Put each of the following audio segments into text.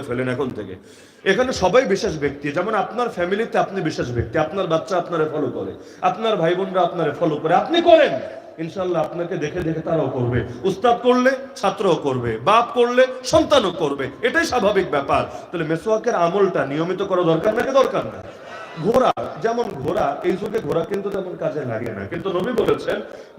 ফেলেন এখন থেকে। এখানে সবাই বিশেষ ব্যক্তি। যেমন আপনার ফ্যামিলিতে আপনি বিশেষ ব্যক্তি। আপনার বাচ্চা আপনারে ফলো করে। আপনার ভাই বোনরা আপনারে ফলো করে। আপনি করেন। ইনশাল্লাহ আপনাকে দেখে দেখে তারাও করবে। উস্তাদ করলে ছাত্রও করবে। বাপ করলে সন্তানও করবে। এটাই স্বাভাবিক ব্যাপার। তাহলে মেসোয়াকের আমলটা নিয়মিত করা দরকার নাকি দরকার না? ঘোড়া, যেমন ঘোড়া, এই যুগে ঘোড়া কিন্তু তেমন কাজে লাগে না। কিন্তু নবী বলেছেন,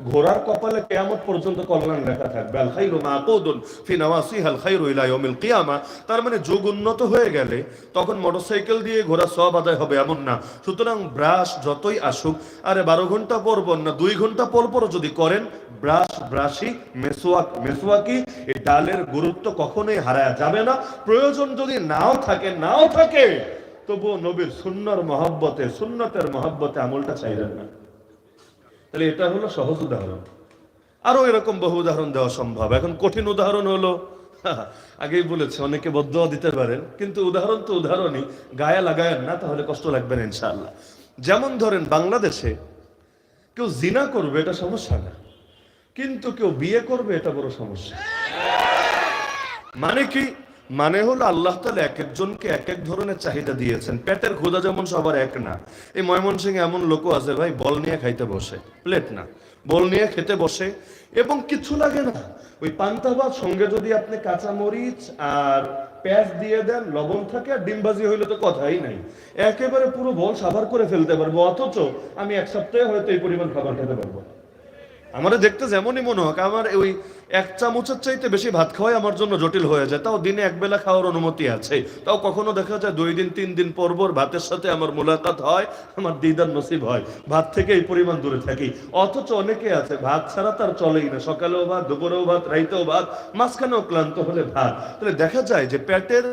ঘোড়ার কপালে কেয়ামত পর্যন্ত কল্যাণ লেখা থাকবে। আল খাইরু মাকুদুন ফি নাওয়াসিহাল খাইরু ইলা ইয়াউমিল কিয়ামা। তার মানে যুগ উন্নত হয়ে গেলে তখন মোটরসাইকেল দিয়ে ঘোড়া সব আদায় হবে এমন না। সুতরাং ব্রাশ যতই আসুক, আরে বারো ঘণ্টা পর পর না, দুই ঘণ্টা পর পর যদি করেন, ব্রাশ, ব্রাশি, মেসোয়াক, মেসোয়াকি এই ডালের গুরুত্ব কখনোই হারায় যাবে না। প্রয়োজন যদি নাও থাকে নাও থাকে তবুও নবীর সুন্নর মহব্বতে, সুন্নতের মহব্বতে আমলটা চাইলেন না। তাহলে এটা হলো সহজ উদাহরণ। আরও এরকম বহু উদাহরণ দেওয়া সম্ভব। এখন কঠিন উদাহরণ হলো আগেই বলেছে, অনেকে বদ্ধ দিতে পারেন, কিন্তু উদাহরণ তো উদাহরণই, গায়ে লাগায়েন না, তাহলে কষ্ট লাগবে না ইনশাআল্লাহ। যেমন ধরেন বাংলাদেশে কেউ জিনা করবে, এটা সমস্যা না। কিন্তু কেউ বিয়ে করবে, এটা বড় সমস্যা। মানে কি? মানে হলো আল্লাহ তালা এক একজনকে এক এক ধরনের চাহিদা দিয়েছেন। পেটের ক্ষুদা যেমন সবার এক না, এই ময়মনসিংহে এমন লোকও আছে ভাই, বল নিয়ে খাইতে বসে, প্লেট না, বল নিয়ে খেতে বসে, এবং কিছু লাগে না। ওই পান্তা ভাত সঙ্গে যদি আপনি কাঁচা মরিচ আর পেঁয়াজ দিয়ে দেন, লবণ থাকে আর ডিমবাজি হইলে তো কথাই নাই। একেবারে পুরো বল সাভার করে ফেলতে পারব, অথচ আমি এক সপ্তাহে হয়তো এই পরিমাণ খাবার খেতে পারব। আমার দেখতে যেমনই মনে হোক, আমার ওই এক চামচের চাইতে বেশি ভাত খাওয়াই আমার জন্য জটিল হয়ে যায়। তাও দিনে এক বেলা খাওয়ার অনুমতি আছে। তাও কখনো দেখা যায় দুই দিন, তিন দিন পর পর ভাতের সাথে আমার মোলাকাত হয়, আমার দিদার নসিব হয়। ভাত থেকে এই পরিমাণ দূরে থাকি। অথচ অনেকে আছে, ভাত ছাড়া তার চলেই না। সকালেও ভাত, দুপুরেও ভাত, রাইতেও ভাত, মাঝখানেও ক্লান্ত হলে ভাত। তাহলে দেখা যায় যে পেটের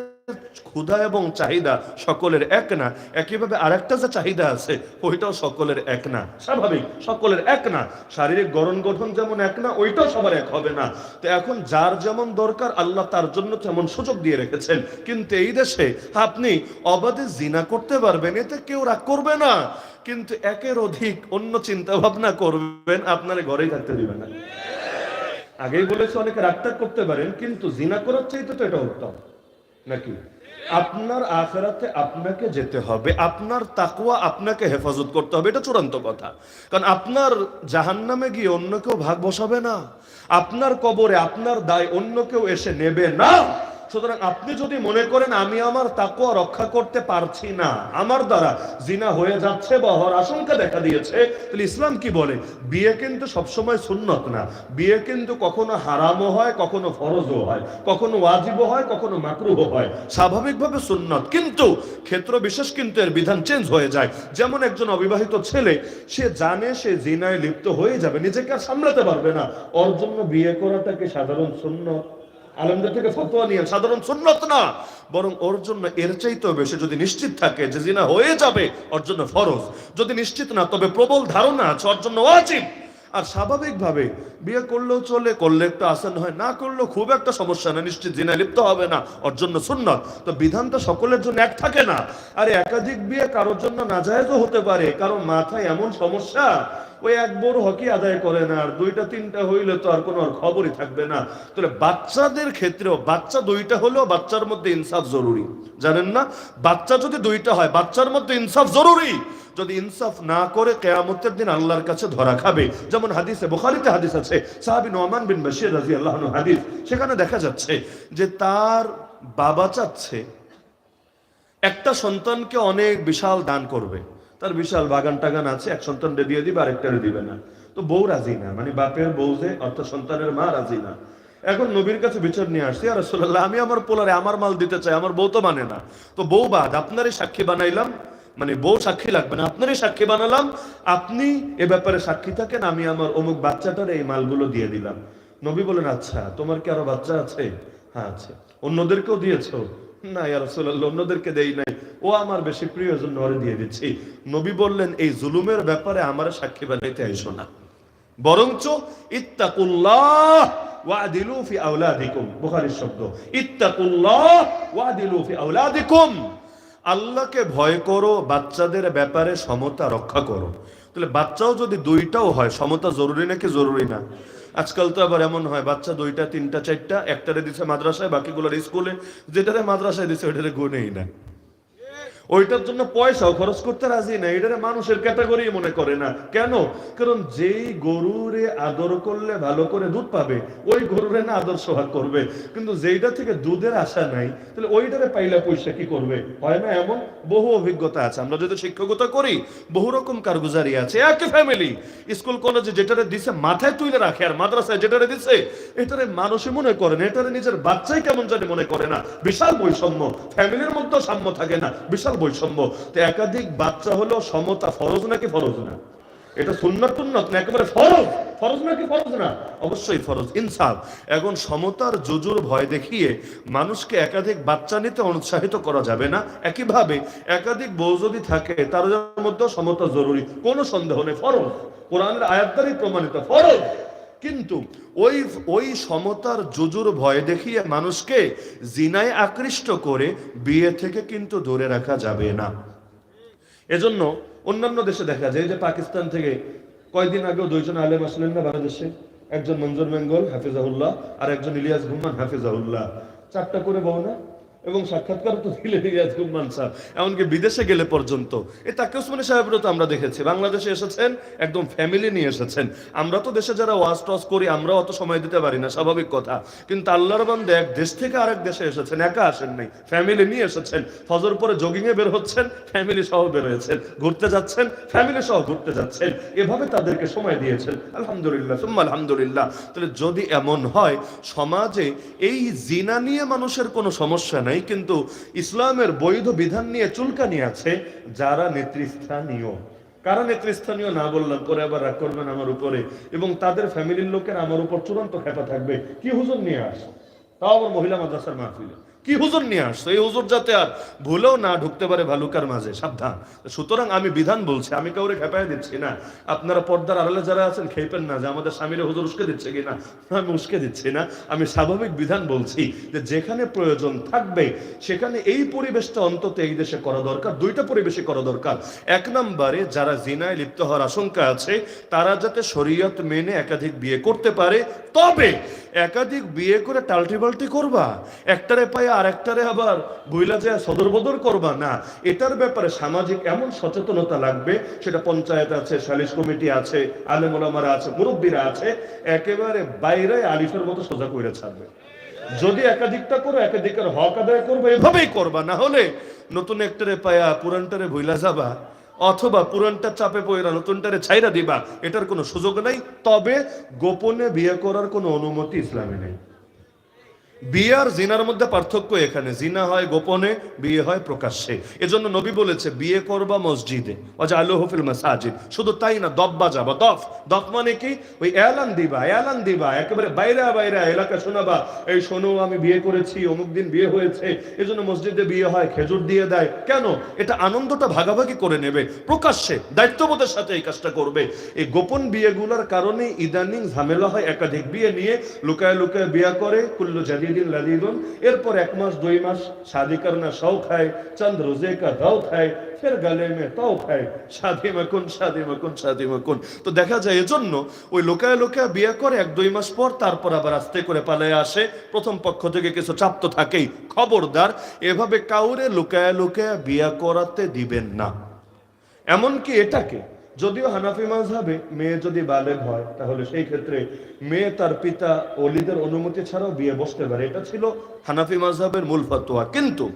ক্ষুধা এবং চাহিদা সকলের এক না। একইভাবে আরেকটা যে চাহিদা আছে, ওইটাও সকলের এক না। স্বাভাবিক, সকলের এক না। শারীরিক গঠন গঠন যেমন এক না, ওইটাও সবার এক হবে না। তো এখন যার যেমন দরকার, আল্লাহ তার জন্য তেমন সুযোগ দিয়ে রেখেছেন। কিন্তু এই দেশে আপনি অবাধে জিনা করতে পারবেন, এতে কেউ রাগ করবে না। কিন্তু একের অধিক অন্য চিন্তা ভাবনা করবেন, আপনার ঘরেই থাকতে দিবে না। আগেই বলেছে, অনেকে রাগটাগ করতে পারেন, কিন্তু জিনা করার চাইতে তো এটা উত্তম। নাকি? আপনার আখেরাতে আপনাকে যেতে হবে, আপনার তাকুয়া আপনাকে হেফাজত করতে হবে, এটা চূড়ান্ত কথা। কারণ আপনার জাহান নামে গিয়ে অন্য কেউ ভাগ বসাবে না, আপনার কবরে আপনার দায় অন্য কেউ এসে নেবে না। সুতরাং আপনি যদি মনে করেন, আমি আমার তাকুয়া রক্ষা করতে পারছি না, আমার দ্বারা জিনা হয়ে যাচ্ছে বা হওয়ার আশঙ্কা দেখা দিয়েছে, তাহলে ইসলাম কি বলে? বিয়ে কিন্তু সবসময় সুন্নত না। বিয়ে কিন্তু কখনো হারামও হয়, কখনো ফরজও হয়, কখনো ওয়াজিবও হয়, কখনো মাকরুহও হয়। স্বাভাবিকভাবে সুন্নত। কিন্তু ক্ষেত্র বিশেষ কিন্তু এর বিধান চেঞ্জ হয়ে যায়। যেমন একজন অবিবাহিত ছেলে, সে জানে সে জিনায় লিপ্ত হয়ে যাবে, নিজেকে আর সামলাতে পারবে না। ওর জন্য বিয়ে করাটাকে সাধারণ সুন্নত? আলমদের থেকে ফতোয়া নিয়ে সাধারণ সুন্নত না, বরং ওর জন্য এর চাইতেও বেশি যদি নিশ্চিত থাকে যে জিনা হয়ে যাবে, ওর জন্য ফরজ। যদি নিশ্চিত না, তবে প্রবল ধারণা আছে, ওর জন্য ওয়াজিব। আর স্বাভাবিকভাবে বিয়ে করলেও চলে, করলে একটু আসান হয়, না করলেও খুব একটা সমস্যা না, নিশ্চিত জিনা লিপ্ত হবে না, ওর জন্য সুন্নত। তো বিধান তো সকলের জন্য এক থাকে না। আর একাধিক বিয়ে কারোর জন্য নাজায়জও হতে পারে, কারণ মাথায় এমন সমস্যা ওই এক বড় হকি আদায় করে না আর দুইটা, তিনটা হইলে তো আর কোনো খবরই থাকবে না। তাহলে বাচ্চাদের ক্ষেত্রেও, বাচ্চা দুইটা হলেও বাচ্চার মধ্যে ইনসাফ জরুরি। জানেন না? বাচ্চা যদি দুইটা হয়, বাচ্চার মধ্যে ইনসাফ জরুরি। যদি ইনসাফ না করে, কেয়ামতের দিন আল্লাহর কাছে ধরা খাবে। যেমন হাদিসে, বুখারীতে হাদিস আছে, সাহাবী নোমান বিন বশির রাদিয়াল্লাহু আনহু হাদিস। সেখানে দেখা যাচ্ছে যে তার বাবা চাচ্ছে, একটা সন্তানকে অনেক বিশাল দান করবে। তার বিশাল বাগান টাগান আছে, এক সন্তানকে দিয়ে দিবে আরেকটারে দিবে না। তো বউ রাজি না মানে বাপের বউ যে, অর্থাৎ সন্তানের মা রাজি না। এখন নবীর কাছে বিচার নিয়ে আসছি, আর রসুল্লাহ আমি আমার পোলারে আমার মাল দিতে চাই, আমার বউ তো মানে না। তো বউ বাদ, আপনারই সাক্ষী বানাইলাম। মানে বউ সাক্ষী লাগবে না, আপনারই সাক্ষী বানালাম, আপনি এ ব্যাপারে সাক্ষী থাকেন, আমি আমার অমুক বাচ্চাটার এই মালগুলো দিয়ে দিলাম। নবী বলেন আচ্ছা তোমার কি আরও বাচ্চা আছে? হ্যাঁ আছে। অন্যদেরকেও দিয়েছ? না, ইয়া রাসূলুল্লাহ, অন্যদেরকে দেই নাই। ও আমার বেশি দিয়ে দিচ্ছি। নবী বললেন, এই জুলুমের ব্যাপারে আমার সাক্ষী আইসো না। বরঞ্চ ইত্তাকুল্লাহ আল্লাহকে ভয় করো, বাচ্চাদের ব্যাপারে সমতা রক্ষা করো। তাহলে বাচ্চাও যদি দুইটাও হয়, সমতা জরুরি নাকি জরুরি না? আজকাল তো আবার এমন হয়, বাচ্চা দুইটা, তিনটা, চারটা, একটারে দিছে মাদ্রাসায়, বাকিগুলোর স্কুলে। যেটারে মাদ্রাসায় দিছে, ওইটারে গুনেই না। ওইটার জন্য পয়সাও খরচ করতে রাজি না এটারে মানুষের ক্যাটাগরি মনে করে না। কেন? কারণ যেই গরুরে আদর করলে ভালো করে দুধ পাবে, ওই গরুরে না আদর সোহাগ করবে। কিন্তু যেইটা থেকে দুধের আশা নাই, তাহলে ওইটারে পাইলে পয়সা কি করবে? হয় না এমন? বহু অভিজ্ঞতা আছে। আমরা যদি শিক্ষকতা করি, বহু রকম কারগুজারি আছে। একই ফ্যামিলি স্কুল কলেজে যেটারে দিছে, মাথায় তুলে রাখে আর মাদ্রাসায় যেটারে দিছে, এটারে মানুষই মনে করে না। এটারে নিজের বাচ্চাই কেমন জানি মনে করে না। বিশাল বৈষম্য। ফ্যামিলির মধ্যেও সাম্য থাকে না। বিশাল বৈষম্য। তো একাধিক বাচ্চা হলো সমতা ফরজ নাকি ফরজ না? এটা সুন্নত টুন্নত না একেবারে ফরজ। ফরজ নাকি ফরজ না? অবশ্যই ফরজ, ইনসাফ। এখন সমতার জুজুর ভয় দেখিয়ে মানুষকে একাধিক বাচ্চা নিতে অনুৎসাহিত করা যাবে না একইভাবে একাধিক বউ যদি থাকে, তার মধ্যে সমতা জরুরি। কোনো সন্দেহ নেই, ফরজ। কোরআনের আয়াত দ্বারাই প্রমাণিত, ফরজ। কিন্তু ওই ওই সমতার জুজুর ভয় দেখিয়ে মানুষকে জিনায় আকৃষ্ট করে বিয়ে থেকে কিন্তু দূরে রাখা যাবে না। এজন্য অন্যান্য দেশে দেখা যায় যে পাকিস্তান থেকে কয়দিন আগেও দুইজন আলেম আসলেন না বাংলাদেশে। একজন মঞ্জুর বেঙ্গল, হাফিজাহুল্লাহ, আর একজন ইলিয়াস গুমান হাফিজাহুল্লাহ। চারটা করে বউ না? এবং সাক্ষাৎকার তো গুম্মান সাহেব। এমনকি বিদেশে গেলে পর্যন্ত। এ তাকে ওসমানী সাহেবেরও তো আমরা দেখেছি। বাংলাদেশে এসেছেন, একদম ফ্যামিলি নিয়ে এসেছেন। আমরা তো দেশে যারা ওয়াজ টস করি আমরা অত সময় দিতে পারি না, স্বাভাবিক কথা। কিন্তু আল্লাহর বান্দে এক দেশ থেকে আরেক দেশে এসেছেন, একা আসেন নাই। ফ্যামিলি নিয়ে এসেছেন। ফজর পরে জগিং এ বের হচ্ছেন ফ্যামিলি সহ বের হয়েছেন। ঘুরতে যাচ্ছেন ফ্যামিলি সহ ঘুরতে যাচ্ছেন। এভাবে তাদেরকে সময় দিয়েছেন। আলহামদুলিল্লাহ, সুম্মা আলহামদুলিল্লাহ। তাহলে যদি এমন হয়, সমাজে এই জিনা নিয়ে মানুষের কোনো সমস্যা নাই। কিন্তু ইসলামের বৈধ বিধান নিয়ে চুলকানি আছে, যারা নেতৃস্থানীয়। কারা নেতৃস্থানীয় না বললাম, পরে আবার রাগ করবেন আমার উপরে। এবং তাদের ফ্যামিলির লোকের আমার উপর চূড়ান্ত খেপা থাকবে। কি হুজুর নিয়ে আস? তাও আবার মহিলা মাদ্রাসার মাহফিলে। কি হুজুর নিয়ে আসছো? এই হুজুর যাতে আর ভুলেও না ঢুকতে পারে ভালুকার মাঝে। সাবধান। সুতরাং আমি বিধান বলছি, আমি কাউরে খেপায় দিচ্ছি না। আপনারা পর্দার আড়ালে যারা আছেন, খেপেন না যে আমাদের স্বামীরা হুজুর উস্কে দিচ্ছে কিনা। আমি উস্কে দিচ্ছি না। আমি স্বাভাবিক বিধান বলছি যে যেখানে প্রয়োজন থাকবে, সেখানে এই পরিবেশটা অন্তত এই দেশে করা দরকার। দুইটা পরিবেশে করা দরকার। এক নম্বরে যারা জিনায় লিপ্ত হওয়ার আশঙ্কা আছে, তারা যাতে শরীয়ত মেনে একাধিক বিয়ে করতে পারে। তবে একাধিক বিয়ে করে টাল্টি বাল্টি করবা। একটারে পায়ে আর একটারে আবার বইলা যায় সদর বদর করবা, না, এটার ব্যাপারে সামাজিক এমন সচেতনতা লাগবে, সেটা পঞ্চায়েত আছে, সালিশ কমিটি আছে আলেমোলামারা আছে, মুরব্বীরা আছে, একেবারে বাইরে আলিফের মতো সোজা করে ছাড়বে। যদি একাধিকটা করো, একাধিকের হক আদায় করবে, এভাবেই করবা, না হলে নতুন একটারে পায়া, পুরানটারে ভইলা যাবা, অথবা পুরানটা চাপে পয়রা নতুনটারে ছাইরা দিবা, এটার কোনো সুযোগ নাই, তবে গোপনে বিয়ে করার কোনো অনুমতি ইসলামে নেই। বিয়ে আর জিনার মধ্যে পার্থক্য এখানে। জিনা হয় গোপনে বিয়ে হয় প্রকাশ্যে। এজন্য নবী বলেছে বিয়ে করবা মসজিদে। অজা আলো হফিল মাসাজিদ। শুধু তাই না, দফ বাজাবা, দফ। দফ মানে কি? ওই এলান দিবা এলান দিবা। একেবারে বাইরে বাইরে এলাকা শোনাবা, এই শোনো, আমি বিয়ে করেছি, অমুক দিন বিয়ে হয়েছে। এজন্য মসজিদে বিয়ে হয়, খেজুর দিয়ে দেয়। কেন? এটা আনন্দটা ভাগাভাগি করে নেবে, প্রকাশ্যে, দায়িত্ববোধের সাথে এই কাজটা করবে। এই গোপন বিয়েগুলোর কারণে ইদানিং ঝামেলা হয় একাধিক বিয়ে নিয়ে, লুকায় লুকায় বিয়ে করে, কুল্লু এরপর এক মাস, দুই মাস তো দেখা যায় এজন্য ওই লোকায় লোকায় বিয়ে করে এক, দুই মাস পর তারপর আবার আস্তে করে পালায় আসে। প্রথম পক্ষ থেকে কিছু চাপ তো থাকেই। খবরদার, এভাবে কাউরে লুকায় লুকায় বিয়ে করাতে দিবেন না। এমনকি এটাকে যদিও হানাফি মাঝহাবে মেয়ে যদি বালেগ হয়, তাহলে সেই ক্ষেত্রে মেয়ে তার পিতা অলিদের অনুমতি ছাড়াও বিয়ে বসতে পারে। এটা ছিল হানাফি মাঝহাবের মূল ফতোয়া। কিন্তু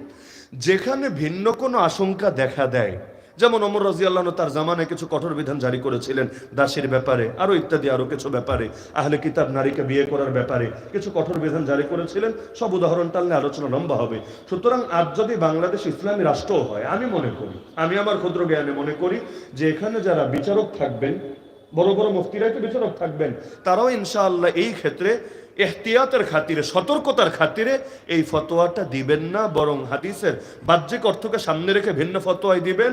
যেখানে ভিন্ন কোনো আশঙ্কা দেখা দেয় যেমন অমর রাজি আল্লাহ তার জামানায় কিছু কঠোর বিধান জারি করেছিলেন, দাসের ব্যাপারে, আরও ইত্যাদি, আরও কিছু ব্যাপারে, আহলে কিতাব নারীকে বিয়ে করার ব্যাপারে কিছু কঠোর বিধান জারি করেছিলেন, সব উদাহরণ টানলে আলোচনা লম্বা হবে। সুতরাং আজ যদি বাংলাদেশ ইসলামী রাষ্ট্র হয়, আমি মনে করি, আমি আমার ক্ষুদ্র জ্ঞানে মনে করি যে এখানে যারা বিচারক থাকবেন, বড় বড় মুফতিরাই তো বিচারক থাকবেন, তারাও ইনশাআল্লাহ এই ক্ষেত্রে এহতিয়াতের খাতিরে, সতর্কতার খাতিরে এই ফতোয়াটা দিবেন না, বরং হাদিসের বাহ্যিক অর্থকে সামনে রেখে ভিন্ন ফতোয়াই দিবেন।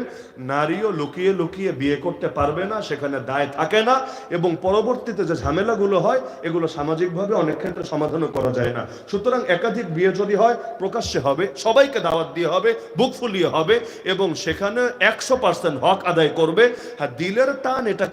নারীও লুকিয়ে লুকিয়ে বিয়ে করতে পারবে না, সেখানে দায় থাকে না, এবং পরবর্তীতে যে ঝামেলাগুলো হয়, এগুলো সামাজিকভাবে অনেক ক্ষেত্রে সমাধানও করা যায় না। সুতরাং একাধিক বিয়ে যদি হয়, প্রকাশ্যে হবে, সবাইকে দাওয়াত দিয়ে হবে, বুক ফুলিয়ে হবে, এবং সেখানে একশো পার্সেন্ট হক আদায় করবে। আর দিলের টান এটা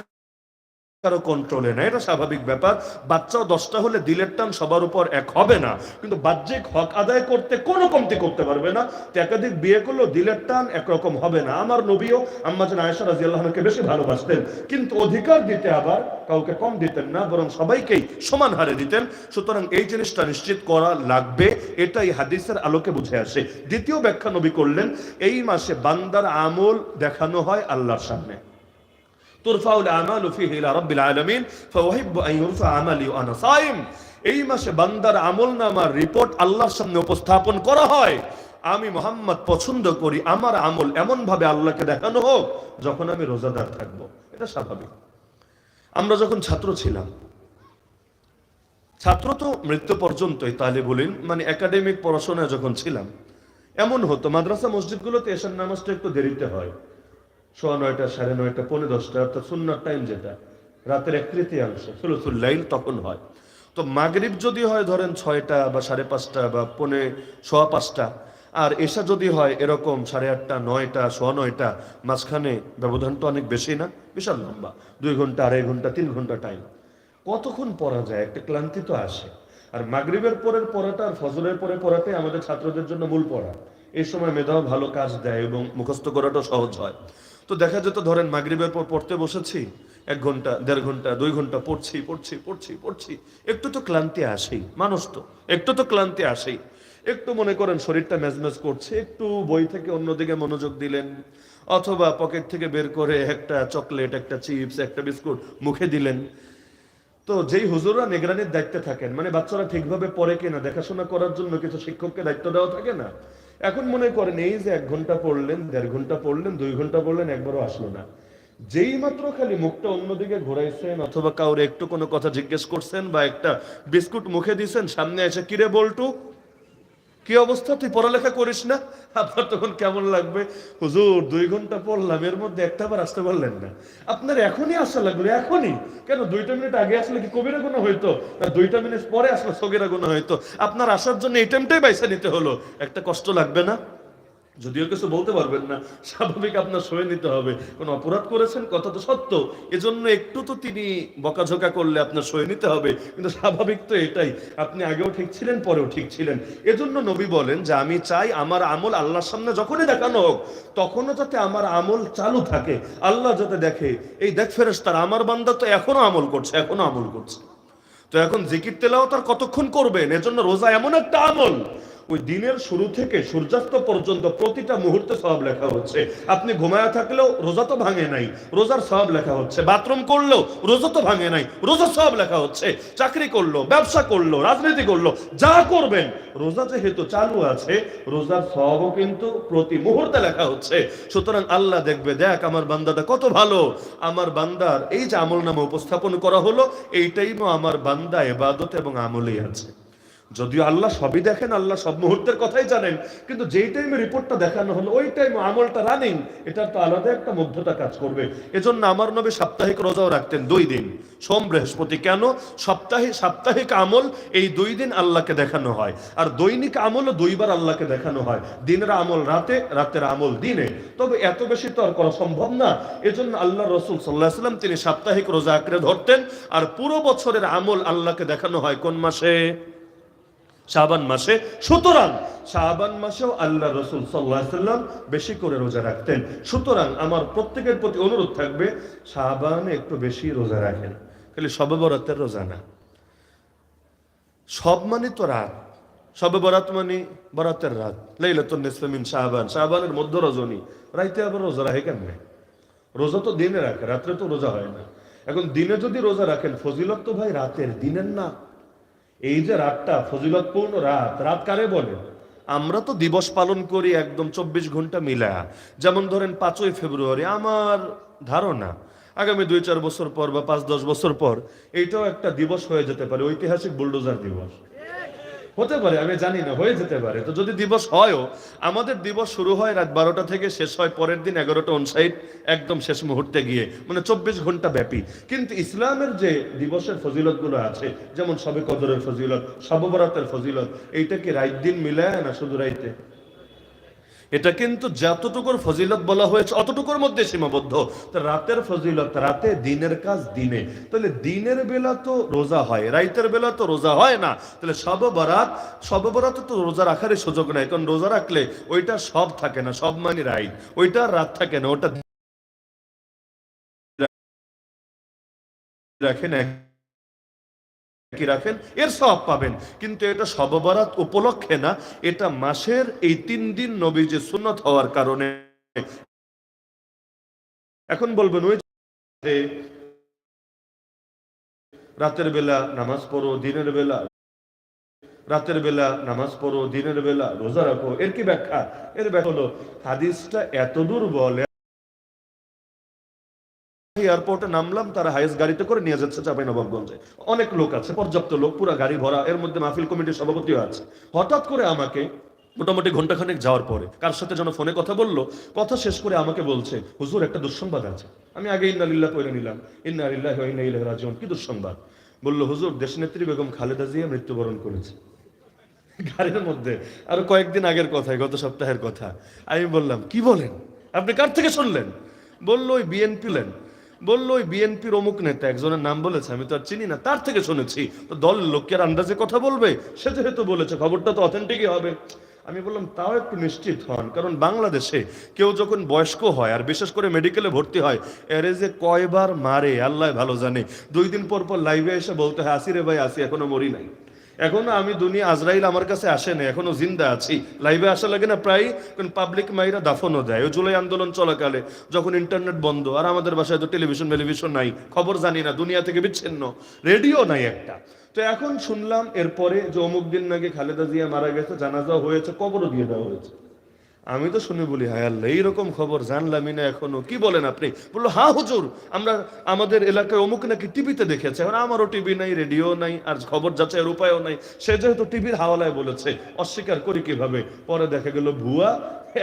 কারও কন্ট্রোলে না, এটা স্বাভাবিক ব্যাপার। বাচ্চাও দশটা হলে দিলের টান সবার উপর এক হবে না। কিন্তু বাহ্যিক হক আদায় করতে কোনো কমতি করতে পারবে না। তো একাধিক বিয়ে করলেও দিলের টান একরকম হবে না। আমার নবীও আম্মাজান আয়েশা রাজিয়াল্লাহকে বেশি ভালোবাসতেন। কিন্তু অধিকার দিতে আবার কাউকে কম দিতেন না, বরং সবাইকেই সমান হারে দিতেন। সুতরাং এই জিনিসটা নিশ্চিত করা লাগবে। এটাই হাদিসের আলোকে বুঝে আসে। দ্বিতীয় ব্যাখ্যা নবী করলেন, এই মাসে বান্দার আমল দেখানো হয় আল্লাহর সামনে। তুরফাউ আমালু ফিহি ইলা রাব্বিল আলামিন, ফাউহিব্বু আন ইউরফা আমালি ওয়া সাইম। এই মাসে বান্দার আমলনামার রিপোর্ট আল্লাহর সামনে উপস্থাপন করা হয়। আমি মোহাম্মদ পছন্দ করি, আমার আমল এমন ভাবে আল্লাহকে দেখানো হোক যখন আমি রোজাদার থাকব। এটা স্বাভাবিক। আমরা যখন ছাত্র ছিলাম, ছাত্র তো মৃত্যু পর্যন্তই, তাহলে বলেন মানে একাডেমিক পড়াশোনায় যখন ছিলাম, এমন হতো, মাদ্রাসা মসজিদগুলোতে এসার নামাজটা একটু দেরিতে হয়। সোয়া নয়টা, সাড়ে নয়টা, পৌনে দশটা, অর্থাৎ সুন্নার টাইম যেটা, রাতের এক তৃতীয়াংশ সুলসুল্লাইল তখন হয়। তো মাগরিব যদি হয় ধরেন ছয়টা বা সাড়ে পাঁচটা বা পৌনে সোয়া পাঁচটা, আর এসা যদি হয় এরকম সাড়ে আটটা, নয়টা, সোয়া নয়টা, মাঝখানে ব্যবধান তো অনেক বেশি না? বিশাল লম্বা। দুই ঘণ্টা, আড়াই ঘণ্টা, তিন ঘণ্টা টাইম কতক্ষণ পড়া যায়? একটা ক্লান্তি তো আসে। আর মাগরিবের পরের পড়াটা আর ফজরের পরে পড়াটাই আমাদের ছাত্রদের জন্য মূল পড়া। এই সময় মেধাও ভালো কাজ দেয় এবং মুখস্থ করাটাও সহজ হয়। তো দেখা যেত, ধরেন, মাগরিবের পর পড়তে বসেছি, এক ঘণ্টা, দেড় ঘণ্টা, দুই ঘণ্টা পড়ছি পড়ছি পড়ছি পড়ছি। একটু তো ক্লান্তি আসেই, মানুষ তো। একটু তো ক্লান্তি আসেই। একটু মনে করেন, শরীরটা ম্যাজম্যাজ করছে, একটু বই থেকে অন্যদিকে মনোযোগ দিলেন, অথবা পকেট থেকে বের করে একটা চকলেট, একটা চিপস, একটা বিস্কুট মুখে দিলেন। তো যেই হুজুররা নিগরানির দায়িত্বে থাকেন মানে বাচ্চারা ঠিকভাবে পড়ে কিনা, দেখাশোনা করার জন্য কিছু শিক্ষককে দায়িত্ব দেওয়া থাকে না? এখন মনে করেন, এই যে এক ঘণ্টা পড়লেন, দেড় ঘণ্টা পড়লেন, দুই ঘণ্টা পড়লেন, একবারও আসলো না। যেই মাত্র খালি মুখটা অন্যদিকে ঘোরাইছেন, অথবা কাউরে একটু কোনো কথা জিজ্ঞেস করছেন বা একটা বিস্কুট মুখে দিছেন, সামনে এসে, কিরে বলটু? কি অবস্থা? তুই পড়ালেখা করিস না? আপনার তখন কেমন লাগবে? হুজুর, দুই ঘণ্টা পড়লাম, এর মধ্যে একটা বার আসতে পারলেন না। আপনার এখনই আসা লাগল, এখনই। কেন, দুইটা মিনিট আগে আসলে কি কবিরা গুণ হইতো? না, দুইটা মিনিট পরে আসলে সগিরা গুণ হইতো? আপনার আসার জন্য এই টাইমটাই বাইসা নিতে হলো। একটা কষ্ট লাগবে না? যদিও কিছু বলতে পারবেন না, স্বাভাবিক আপনার সয়ে নিতে হবে। কোন অপরাধ করেছেন? কথা তো সত্য। এজন্য একটু তো তিনি বকাঝোকা করলে আপনার সয়ে নিতে হবে। কিন্তু স্বাভাবিক তো এটাই, আপনি আগেও ঠিক ছিলেন, পরেও ঠিক ছিলেন। এজন্য নবী বলেন যে, আমি চাই আমার আমল আল্লাহর সামনে যখনই দেখানো হোক, তখনও যাতে আমার আমল চালু থাকে। আল্লাহ যাতে দেখে, এই দেখ ফেরেস্তার আমার বান্দা তো এখনও আমল করছে, এখনও আমল করছে। তো এখন জিকির তেলাও তার কতক্ষণ করবেন? এজন্য রোজা এমন একটা আমল ওই দিনের শুরু থেকে সূর্যাস্ত পর্যন্ত প্রতিটা মুহূর্তে সব লেখা হচ্ছে। আপনি ঘুমায়া থাকলেও রোজা তো ভাঙে নাই, রোজার সব লেখা হচ্ছে। বাথরুম করলেও রোজা তো ভাঙে নাই রোজা সব লেখা হচ্ছে। চাকরি করল, ব্যবসা করল, রাজনীতি করল, যা করবেন, রোজা যেহেতু চালু আছে, রোজার সবও কিন্তু প্রতি মুহূর্তে লেখা হচ্ছে। সুতরাং আল্লাহ দেখবে, দেখ আমার বান্দাটা কত ভালো। আমার বান্দার এই যে আমল নামে উপস্থাপন করা হলো, এইটাই আমার বান্দা, এবাদত এবং আমলেই আছে। যদিও আল্লাহ সবই দেখেন, আল্লাহ সব মুহূর্তের কথাই জানেন, কিন্তু যেই টাইমে রিপোর্টটা দেখানো হলো, ওই টাইমে আমলটা রানিং এটার তো আলাদা একটা মুগ্ধতা কাজ করবে। এজন্য আমার নবী সাপ্তাহিক রোজাও রাখতেন দুই দিন, সোম, বৃহস্পতি। কেন? সাপ্তাহিক সাপ্তাহিক আমল এই দুই দিন আল্লাহকে দেখানো হয়, আর দৈনিক আমলও দুইবার আল্লাহকে দেখানো হয়, দিনের আমল রাতে, রাতের আমল দিনে। তবে এত বেশি তো আর করা সম্ভব না, এজন্য আল্লাহ রসুল সাল্লাহ সাল্লাম তিনি সাপ্তাহিক রোজা আঁকড়ে ধরতেন, আর পুরো বছরের আমল আল্লাহকে দেখানো হয় কোন মাসে? শাবান মাসে। সুতরাং, শাবান মাসেও আল্লাহ রসুল সাল্লাহ সাল্লাম বেশি করে রোজা রাখতেন। সুতরাং আমার প্রত্যেকের প্রতি অনুরোধ থাকবে, শাবানে একটু বেশি রোজা রাখেন। খালি সবে বরাতের রোজা না। সব মানে তো রাত। সবে বরাত মানে বরাতের রাত। লাইলাতুন নিসফে মিন শাবান। শাবানের মধ্য রজনী। রাইতে আবার রোজা রাখে কেমনে? রোজা তো দিনে রাখে, রাত্রে তো রোজা হয় না। এখন দিনে যদি রোজা রাখেন, ফজিলত তো ভাই রাতের, দিনের না। এই যে রাতটা ফজিলতপূর্ণ রাত রাত কারে বলে? আমরা তো দিবস পালন করি একদম চব্বিশ ঘণ্টা মিলা যেমন ধরেন পাঁচই ফেব্রুয়ারি, আমার ধারণা, আগামী দুই চার বছর পর বা পাঁচ দশ বছর পর, এইটাও একটা দিবস হয়ে যেতে পারে, ঐতিহাসিক বুলডোজার দিবস। হতে পারে, আমি জানি না, হয়ে যেতে পারে। তো যদি দিবস হয়ও, আমাদের দিবস শুরু হয় রাত বারোটা থেকে, শেষ হয় পরের দিন এগারোটা অনসাইড একদম শেষ মুহূর্তে গিয়ে মানে চব্বিশ ঘণ্টা ব্যাপী। কিন্তু ইসলামের যে দিবসের ফজিলতগুলো আছে, যেমন সবে কদরের ফজিলত সববরাতের ফজিলত, এইটা কি রাত দিন মিলায় না শুধু রাইতে? এটা কিন্তু যতটুকুর ফজিলত বলা হয়েছে, অতটুকুর মধ্যে সীমাবদ্ধ। রাতের ফজিলত, রাতে দিনের কাজ দিনে। তাহলে দিনের বেলা তো রোজা হয়, রাইতের বেলা তো রোজা হয় না। তাহলে সব বরাত সব বরাত তো রোজা রাখারই সুযোগ নাই, কারণ রোজা রাখলে ওইটা সব থাকে না, সব মানে রাইত। ওইটা রাত থাকে না, ওটা রাখেন এক কি রাখেন? এর সব পাবেন। কিন্তু এটা সববরাত উপলক্ষে না, এটা মাসের এই তিন দিন নবী যে সুন্নত হওয়ার কারণে। এখন বলবেন, ওই রাতের বেলা নামাজ পড়ো, দিনের বেলা, রাতের বেলা নামাজ পড়ো, দিনের বেলা রোজা রাখো, এর কি ব্যাখ্যা? এর ব্যাখ্যা হলো, হাদিসটা এত দুর্বল এয়ারপোর্টে নামলাম, তারা হাইস গাড়িতে করে নিয়ে যাচ্ছে চাপাই নবাবগঞ্জে অনেক লোক আছে, পর্যাপ্ত লোক, পুরো গাড়ি ভরা, এর মধ্যে মাহফিল কমিটির সভাপতিও আছে। হঠাৎ করে আমাকে মোটামুটি ঘন্টাখানেক যাওয়ার পরে কার সাথে যেন ফোনে কথা বলল, কথা শেষ করে আমাকে বলছে, হুজুর, একটা দুঃসংবাদ আছে। আমি আগে ইন্নালিল্লাহ কইরে নিলাম। ইন্নালিল্লাহ ইন্না ইলাইহি রাজিউন। কি দুঃসংবাদ? বলল, হুজুর, দেশনেত্রী বেগম খালেদা জিয়া মৃত্যুবরণ করেছে। গাড়ির মধ্যে, আরও কয়েকদিন আগের কথা গত সপ্তাহের কথা। আমি বললাম, কি বলেন? আপনি কার থেকে শুনলেন? বলল, ওই বিএনপি লেন। বলল, ওই বিএনপির অমুক নেতা, একজনের নাম বলেছে, আমি তো আর চিনি না, তার থেকে শুনেছি। তো দল লোকের আন্দাজে কথা বলবে? সে যেহেতু বলেছে, খবরটা তো অথেন্টিকই হবে। আমি বললাম, তাও একটু নিশ্চিত হন, কারণ বাংলাদেশে কেউ যখন বয়স্ক হয়, আর বিশেষ করে মেডিকেলে ভর্তি হয়, এর যে কয়বার মারে, আল্লাহ ভালো জানে। দুই দিন পর পর লাইভে এসে বলতে হয় আসি রে ভাই, আসি, এখনও মরি নাই। এখনও আমি দুনিয়া আজরাইল আমার কাছে আসে না এখনও জিন্দা আছি। লাইভে আসা লাগে না প্রায় কারণ পাবলিক মাইরা দাফনও দেয়। ওই জুলাই আন্দোলন চলাকালে যখন ইন্টারনেট বন্ধ, আর আমাদের বাসায় তো টেলিভিশন টেলিভিশন নাই, খবর জানি না, দুনিয়া থেকে বিচ্ছিন্ন রেডিও নাই একটা। তো এখন শুনলাম এরপরে যে অমুক দিন নাকি খালেদা জিয়া মারা গেছে জানাজা হয়েছে, কবরও দিয়ে দেওয়া হয়েছে। আমি তো শুনে বলি, হায় আল্লাহ, এইরকম খবর জানলামই না এখনও। কি বলেন আপনি? বলল হ্যাঁ হুজুর, আমরা, আমাদের এলাকায় অমুক নাকি টিভিতে দেখেছে। এখন আমারও টিভি নাই, রেডিও নাই, আর খবর যাচাইয়ের উপায়ও নাই। সে যেহেতু টিভির হাওয়ালায় বলেছে, অস্বীকার করি কীভাবে? পরে দেখা গেল ভুয়া,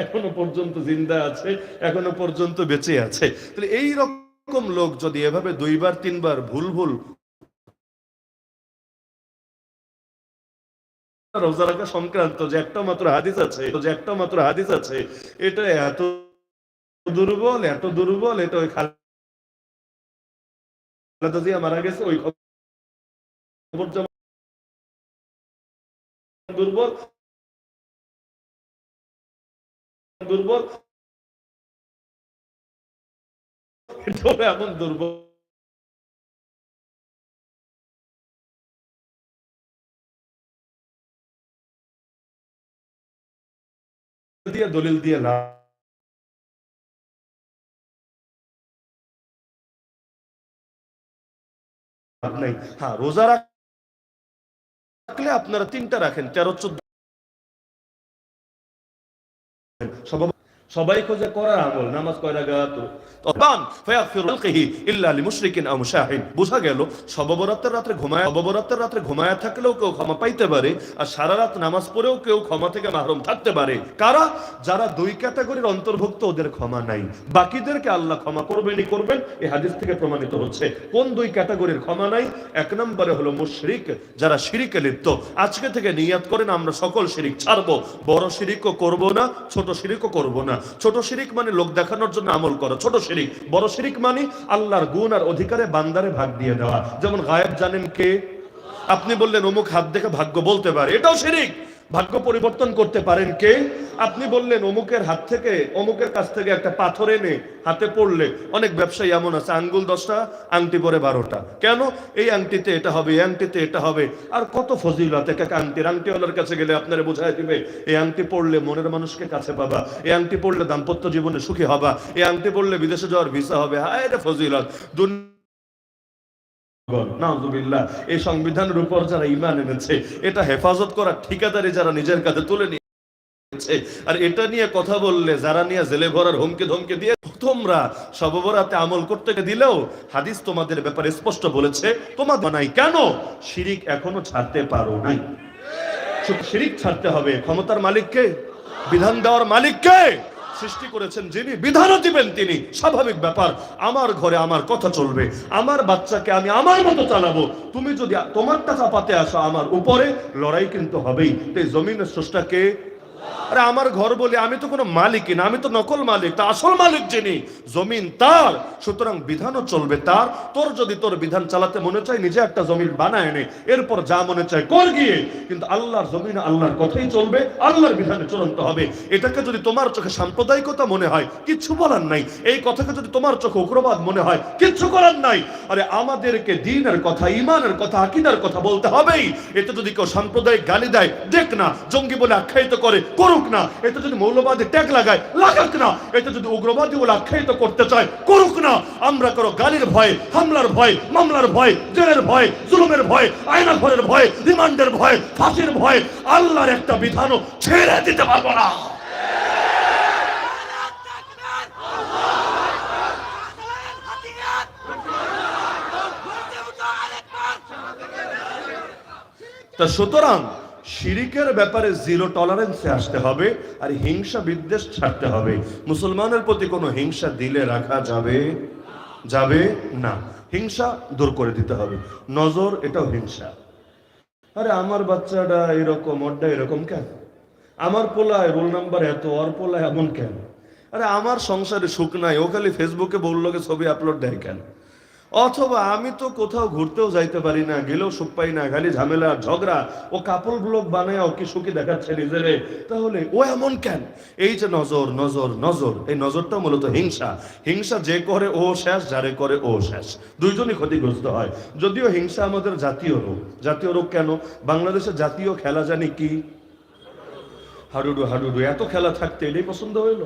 এখনও পর্যন্ত জিন্দা আছে, এখনও পর্যন্ত বেঁচে আছে। তাহলে এইরকম লোক যদি এভাবে দুইবার, তিনবার ভুল ভুল রোজা রাখা সংক্রান্ত যে একটা মাত্র হাদিস আছে যে একটা মাত্র হাদিস আছে, এটা এত দুর্বল এত দুর্বল, এটা ওই জিয়া মারা গেছে, ওই খবর দুর্বল দুর্বল এমন দুর্বল দিয়ে দলিল দিয়ে লাভ নাই। হ্যাঁ রোজা রাখলে আপনারা তিনটা রাখেন তেরো চোদ্দ সব- সবাই খোঁজে করার আমল, নামাজ কয় রাকাত? তবান ফায়াগফিরু ইল্লা লিমুশরিকিন আও মুশাহিন। বোঝা গেল, সববরাতের রাতে ঘুমায়, সববরাতের রাতে ঘুমায় থাকলেও কেউ ক্ষমা পাইতে পারে, আর নামাজ পড়েও কেউ ক্ষমা থেকে ওদের ক্ষমা নাই। বাকিদেরকে আল্লাহ ক্ষমা করবেনই করবেন এই হাদিস থেকে প্রমাণিত হচ্ছে। কোন দুই ক্যাটাগরির ক্ষমা নাই? এক নম্বরে হলো মুশরিক, যারা শিরিকে লিপ্ত। আজকে থেকে নিয়াত করেন, আমরা সকল শিরিক ছাড়বো। বড় শিরিকও করব না, ছোট শিরিকও করব না। ছোট শিরিক মানে লোক দেখানোর জন্য আমল করো। ছোট শিরিক, বড় শিরিক মানে আল্লাহর গুণ আর অধিকারে বান্দারে ভাগ দিয়ে দেওয়া। যেমন গায়েব জানেন কে? আপনি বললেন, অমুক হাত দেখে ভাগ্য বলতে পারে। এটাও শিরিক। ভাগ্য পরিবর্তন করতে পারেন কে? আপনি বললেন, অমুকের হাত থেকে, অমুকের কাছ থেকে একটা পাথর এনে হাতে পড়লে অনেক ব্যবসায়ী এমন আছে, আঙ্গুল দশটা, আংটি পরে বারোটা। কেন? এই আংটিতে এটা হবে, এই আংটিতে এটা হবে। আর কত ফজিলত, এক এক আংটির। আংটিওয়ালার কাছে গেলে আপনারা বোঝায় দিবে, এই আংটি পড়লে মনের মানুষকে কাছে পাবা, এই আংটি পড়লে দাম্পত্য জীবনে সুখী হবা, এই আংটি পড়লে বিদেশে যাওয়ার ভিসা হবে। হায় রে ফজিলত দুন- নাউজুবিল্লাহ এই সংবিধানের উপর যারা ইমান এনেছে, এটা হেফাজত করার ঠিকাদারি যারা নিজের কাছে তুলে নিয়েছে। আর এটা নিয়ে কথা বললে, যারা নিয়ে জেলে ভরার দিয়ে তোমরা সববরাতে আমল করতে দিলেও হাদিস তোমাদের ব্যাপারে স্পষ্ট বলেছে তোমার বানাই কেন? শিরিক এখনও ছাড়তে পারো নাই। শিরিক ছাড়তে হবে। ক্ষমতার মালিককে, বিধান দেওয়ার মালিককে সৃষ্টি করেছেন, যিনি বিধানও দিবেন তিনি। স্বাভাবিক ব্যাপার, আমার ঘরে আমার কথা চলবে, আমার বাচ্চাকে আমি আমার মতো চালাবো। তুমি যদি তোমার টাকা পাতে আসো আমার উপরে, লড়াই কিন্তু হবেই। তাই জমিনের স্রষ্টাকে আরে আমার ঘর বলি, আমি তো কোনো মালিকই না, আমি তো নকল মালিক, তা আসল মালিক যিনি, জমিন তার, সুতরাং বিধানও চলবে তার, তোর যদি তোর বিধান চালাতে মনে চায়, নিজে একটা জমিন বানায় নে, এরপর যা মনে চায় কর গিয়ে, কিন্তু আল্লাহর জমিন আল্লাহর কথাই চলবে, আল্লাহর বিধানে চলন্ত হবে। এটাকে যদি তোমার চোখে সাম্প্রদায়িকতা মনে হয়, কিচ্ছু বলার নাই, এই কথাকে যদি তোমার চোখে উগ্রবাদ মনে হয়, কিচ্ছু করার নাই, আরে আমাদেরকে দিনের কথা ইমানের কথা, আকিদার কথা বলতে হবেই, এতে যদি কেউ সাম্প্রদায়িক গালি দেয়, দেখ না, জঙ্গি বলে আখ্যায়িত করে করুক না। এতে যদি মৌলবাদী ট্যাগ লাগায়, লাগাক না। এতে যদি উগ্রবাদী আখ্যায়িত করতে চায়, করুক না। আমরা করো গালির ভয়, হামলার ভয়, মামলার ভয়, জেলের ভয়, জুলুমের ভয় আয়না ঘরের ভয়, রিমান্ডের ভয়, ফাঁসির ভয়, আল্লাহর একটা বিধানও ছেড়ে দিতে পারব না। তা সুতরাং শিরিকের ব্যাপারে জিরো টলারেন্সে আসতে হবে আর হিংসা বিদ্বেষ ছাড়তে হবে। মুসলমানের প্রতি কোনো হিংসা দিলে রাখা যাবে? যাবে না। হিংসা দূর করে দিতে হবে। নজর, এটাও হিংসা। আরে আমার বাচ্চাটা এরকম, অড্ডা এরকম কেন? আমার পোলায় রোল নাম্বার এত, ওর পোলায় এমন কেন? আরে আমার সংসারে সুখ নাই। ও খালি ফেসবুকে বললোকে ছবি আপলোড দেয় কেন? অথবা আমি তো কোথাও ঘুরতেও যাইতে পারি না, গেলেও সুখ পাই না, খালি ঝামেলা, ঝগড়া, ও কাপড় ব্লগ বানায় কি সুখী দেখাচ্ছে নিজেরে? তাহলে ও এমন কেন? এই যে নজর নজর নজর, এই নজরটা মূলত হিংসা। হিংসা যে করে ও শেষ, যারে করে ও শেষ। দুইজনই ক্ষতিগ্রস্ত হয়। যদিও হিংসা আমাদের জাতীয় রোগ জাতীয় রোগ কেন? বাংলাদেশের জাতীয় খেলা জানি কি? হাডুডু হাডুডু, এত খেলা থাকতে এটাই পছন্দ হইল?